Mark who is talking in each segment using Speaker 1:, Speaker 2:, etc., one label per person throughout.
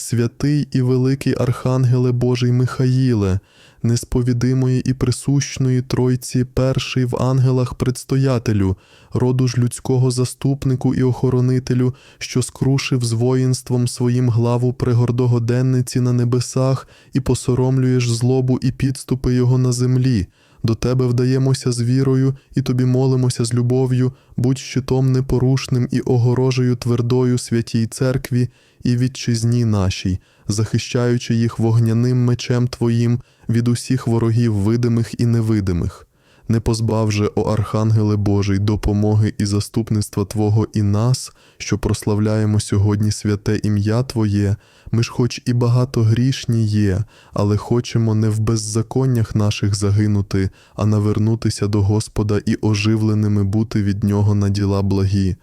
Speaker 1: святий і великий Архангеле Божий Михаїле, несповідимої і присущної Тройці, перший в ангелах предстоятелю, роду ж людського заступнику і охоронителю, що скрушив з воїнством своїм главу пригордогоденниці на небесах і посоромлюєш злобу і підступи його на землі. До тебе вдаємося з вірою і тобі молимося з любов'ю, будь щитом непорушним і огорожею твердою святій церкві і вітчизні нашій, захищаючи їх вогняним мечем Твоїм від усіх ворогів видимих і невидимих. Не позбав о Архангеле Божий, допомоги і заступництва Твого і нас, що прославляємо сьогодні святе ім'я Твоє, ми ж хоч і багато грішні є, але хочемо не в беззаконнях наших загинути, а навернутися до Господа і оживленими бути від Нього на діла благі.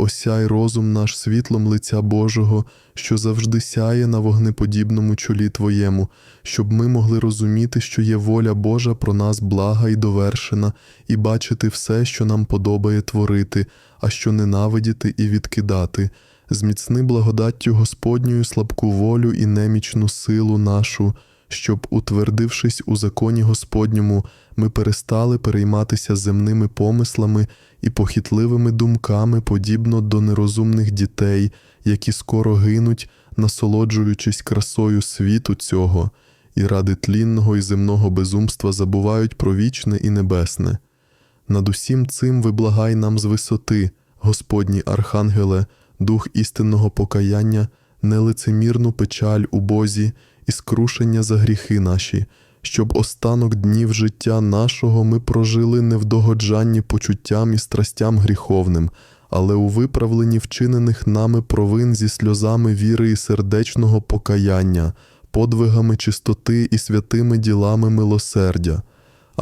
Speaker 1: Осяй розум наш світлом лиця Божого, що завжди сяє на вогнеподібному чолі Твоєму, щоб ми могли розуміти, що є воля Божа про нас блага і довершена, і бачити все, що нам подобає творити, а що ненавидіти і відкидати. Зміцни благодаттю Господньою слабку волю і немічну силу нашу, щоб, утвердившись у законі Господньому, ми перестали перейматися земними помислами і похитливими думками, подібно до нерозумних дітей, які скоро гинуть, насолоджуючись красою світу цього, і ради тлінного і земного безумства забувають про вічне і небесне. Над усім цим виблагай нам з висоти, Господній Архангеле, дух істинного покаяння, нелицемірну печаль у Бозі і скрушення за гріхи наші, щоб останок днів життя нашого ми прожили не в догоджанні почуттям і страстям гріховним, але у виправленні вчинених нами провин зі сльозами віри і сердечного покаяння, подвигами чистоти і святими ділами милосердя.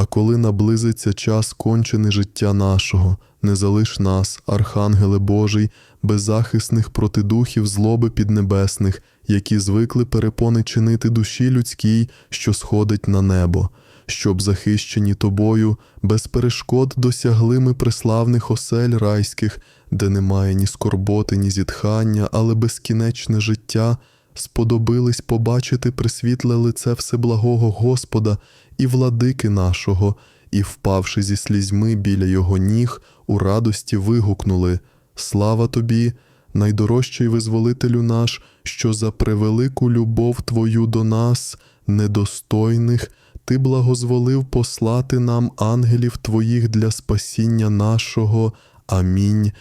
Speaker 1: А коли наблизиться час кончене життя нашого, не залиш нас, Архангеле Божий, беззахисних проти духів злоби піднебесних, які звикли перепони чинити душі людській, що сходить на небо, щоб захищені тобою, без перешкод досягли ми преславних осель райських, де немає ні скорботи, ні зітхання, але безкінечне життя, сподобились побачити присвітле лице Всеблагого Господа і владики нашого, і, впавши зі слізьми біля його ніг, у радості вигукнули Слава тобі, найдорожчий визволителю наш, що за превелику любов Твою до нас, недостойних, Ти благозволив послати нам ангелів Твоїх для спасіння нашого. Амінь.